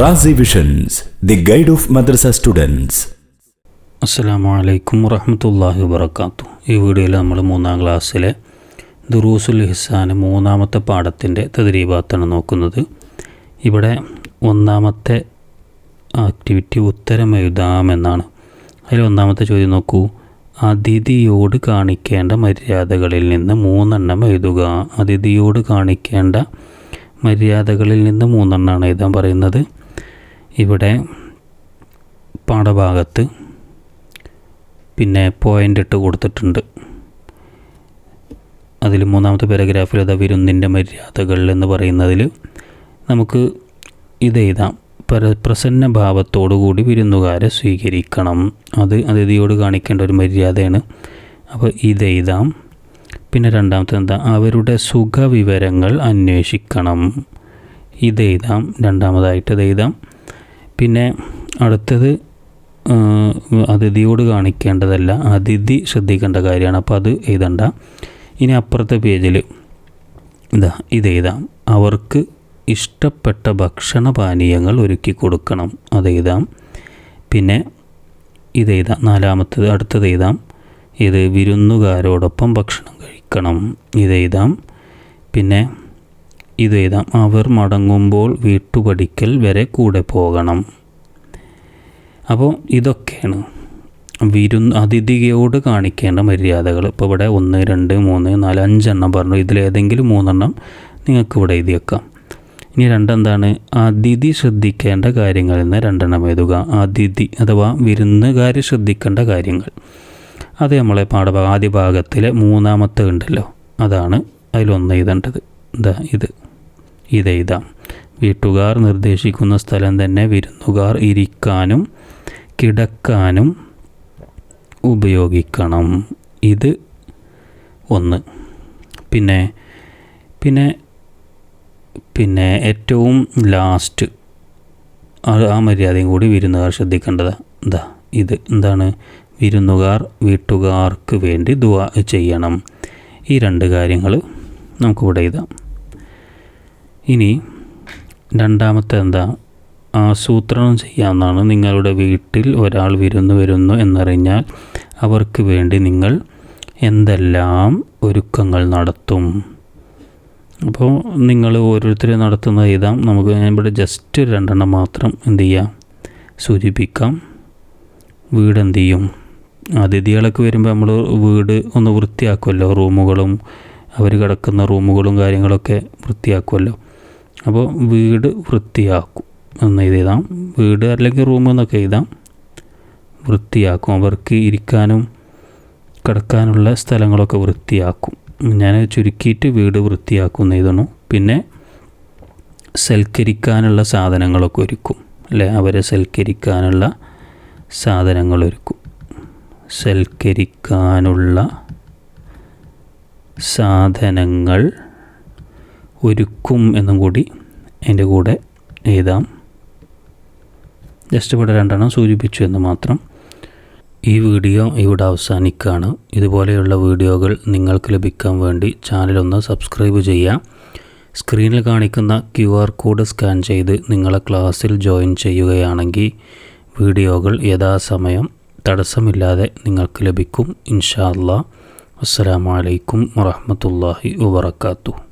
Razi visions the guide of madrasa students അസ്സലാമു അലൈക്കും വറഹമത്തല്ലാഹി വബർക്കാത്തു ഈ വീഡിയോയിൽ നമ്മൾ മൂന്നാം ക്ലാസ്സിലെ ദുറൂസുൽ ഹിസാന് മൂന്നാമത്തെ പാഠത്തിന്റെ തദ്രീബാത്താണ് നോക്കുന്നത്. ഇവിടെ ഒന്നാമത്തെ ആക്ടിവിറ്റി ഉത്തരം എഴുതാമെന്നാണ് അതിൽ ഒന്നാമത്തെ ചോദ്യം നോക്കൂ. അതിഥിയോട് കാണിക്കേണ്ട മര്യാദകളിൽ നിന്ന് മൂന്നെണ്ണം എഴുതുക. അതിഥിയോട് കാണിക്കേണ്ട മര്യാദകളിൽ നിന്ന് മൂന്നെണ്ണമാണ് എഴുതാൻ പറയുന്നത്. ഇവിടെ പാഠഭാഗത്ത് പിന്നെ പോയിന്റ് ഇട്ട് കൊടുത്തിട്ടുണ്ട്. അതിൽ മൂന്നാമത്തെ പാരഗ്രാഫിൽ അതാ വിരുന്നിന്റെ മര്യാദകൾ എന്ന് പറയുന്നതിൽ നമുക്ക് ഇത് എഴുതാം. പര പ്രസന്ന ഭാവത്തോടുകൂടി വിരുന്നുകാരെ സ്വീകരിക്കണം. അത് അതിഥിയോട് കാണിക്കേണ്ട ഒരു മര്യാദയാണ്. അപ്പോൾ ഇത് എഴുതാം. പിന്നെ രണ്ടാമത്തെ എന്താ? അവരുടെ സുഖവിവരങ്ങൾ അന്വേഷിക്കണം. ഇത് എഴുതാം. രണ്ടാമതായിട്ട് ഇത് എഴുതാം. പിന്നെ അടുത്തത് അതിഥിയോട് കാണിക്കേണ്ടതല്ല അതിഥി ശ്രദ്ധിക്കേണ്ട കാര്യമാണ്. അപ്പോൾ അത് എഴുതണ്ട. ഇനി അപ്പുറത്തെ പേജിൽ ഇതാ ഇത് എഴുതാം. അവർക്ക് ഇഷ്ടപ്പെട്ട ഭക്ഷണ പാനീയങ്ങൾ ഒരുക്കി കൊടുക്കണം. അത് എഴുതാം. പിന്നെ ഇത് എഴുതാം. നാലാമത്തത് അടുത്തത് എഴുതാം. ഇത് വിരുന്നുകാരോടൊപ്പം ഭക്ഷണം കഴിക്കണം. ഇത് എഴുതാം. പിന്നെ ഇത് എഴുതാം അവർ മടങ്ങുമ്പോൾ വീട്ടുപടിക്കൽ വരെ കൂടെ പോകണം. അപ്പോൾ ഇതൊക്കെയാണ്. വിരു അതിഥിയോട് കാണിക്കേണ്ട മര്യാദകൾ. ഇപ്പോൾ ഇവിടെ ഒന്ന് രണ്ട് മൂന്ന് നാല് അഞ്ചെണ്ണം പറഞ്ഞു. ഇതിലേതെങ്കിലും മൂന്നെണ്ണം നിങ്ങൾക്ക് ഇവിടെ എഴുതി വെക്കാം. ഇനി രണ്ടെന്താണ്? അതിഥി ശ്രദ്ധിക്കേണ്ട കാര്യങ്ങളിൽ നിന്ന് രണ്ടെണ്ണം എഴുതുക. അതിഥി അഥവാ വിരുന്നുകാർ ശ്രദ്ധിക്കേണ്ട കാര്യങ്ങൾ. അത് നമ്മളെ പാഠഭാഗം ആദ്യ ഭാഗത്തിലെ മൂന്നാമത്തെ ഉണ്ടല്ലോ. അതാണ് അതിലൊന്ന് എഴുതേണ്ടത്. എന്താ ഇത്. ഇതെയ്താം വീട്ടുകാർ നിർദ്ദേശിക്കുന്ന സ്ഥലം തന്നെ വിരുന്നുകാർ ഇരിക്കാനും കിടക്കാനും ഉപയോഗിക്കണം. ഇത് ഒന്ന്. പിന്നെ പിന്നെ പിന്നെ ഏറ്റവും ലാസ്റ്റ് ആ മര്യാദയും കൂടി വിരുന്നുകാർ ശ്രദ്ധിക്കേണ്ടത്. എന്താ ഇത് എന്താണ്? വിരുന്നുകാർ വീട്ടുകാർക്ക് വേണ്ടി ദുവാ ചെയ്യണം. ഈ രണ്ട് കാര്യങ്ങൾ നമുക്കിവിടെ എഴുതാം. ഇനി രണ്ടാമത്തെ എന്താ? ആസൂത്രണം ചെയ്യാമെന്നാണ് നിങ്ങളുടെ വീട്ടിൽ ഒരാൾ വിരുന്ന് വരുന്നു എന്നറിഞ്ഞാൽ അവർക്ക് വേണ്ടി നിങ്ങൾ എന്തെല്ലാം ഒരുക്കങ്ങൾ നടത്തും. അപ്പോൾ നിങ്ങൾ ഓരോരുത്തർ നടത്തുന്ന ഇതാം നമുക്ക് ഇവിടെ ജസ്റ്റ് രണ്ടെണ്ണം മാത്രം എന്ത് ചെയ്യാം? സൂചിപ്പിക്കാം. വീട് ചെയ്യും? അതിഥികളൊക്കെ വരുമ്പോൾ നമ്മൾ വീട് ഒന്ന് വൃത്തിയാക്കുമല്ലോ. റൂമുകളും അവർ കിടക്കുന്ന റൂമുകളും കാര്യങ്ങളൊക്കെ വൃത്തിയാക്കുമല്ലോ. അപ്പോൾ വീട് വൃത്തിയാക്കും. എന്ന് എഴുതാം. വീട് അല്ലെങ്കിൽ റൂം എന്നൊക്കെ എഴുതാം. വൃത്തിയാക്കും. അവർക്ക് ഇരിക്കാനും കിടക്കാനുള്ള സ്ഥലങ്ങളൊക്കെ വൃത്തിയാക്കും. ഞാൻ ചുരുക്കിയിട്ട് വീട് വൃത്തിയാക്കും എന്ന് എഴുതണു പിന്നെ സൽക്കരിക്കാനുള്ള സാധനങ്ങളൊക്കെ ഒരുക്കും. അല്ലേ? അവരെ സൽക്കരിക്കാനുള്ള സാധനങ്ങൾ ഒരുക്കും. സൽക്കരിക്കാനുള്ള സാധനങ്ങൾ ഒരുക്കും എന്നും കൂടി എന്റെ കൂടെ എഴുതാം. ജസ്റ്റ് ഇവിടെ രണ്ടെണ്ണം സൂചിപ്പിച്ചു എന്ന് മാത്രം. ഈ വീഡിയോ ഇവിടെ അവസാനിക്കുകയാണ്. ഇതുപോലെയുള്ള വീഡിയോകൾ നിങ്ങൾക്ക് ലഭിക്കാൻ വേണ്ടി ചാനലൊന്ന് സബ്സ്ക്രൈബ് ചെയ്യാം സ്ക്രീനിൽ കാണിക്കുന്ന ക്യു ആർ കോഡ് സ്കാൻ ചെയ്ത് നിങ്ങളെ ക്ലാസ്സിൽ ജോയിൻ ചെയ്യുകയാണെങ്കിൽ വീഡിയോകൾ യഥാസമയം തടസ്സമില്ലാതെ നിങ്ങൾക്ക് ലഭിക്കും. ഇൻഷാ അല്ലാ അസ്സലാമു അലൈക്കും വറഹ്മത്തുള്ളാഹി വബറകാതുഹു.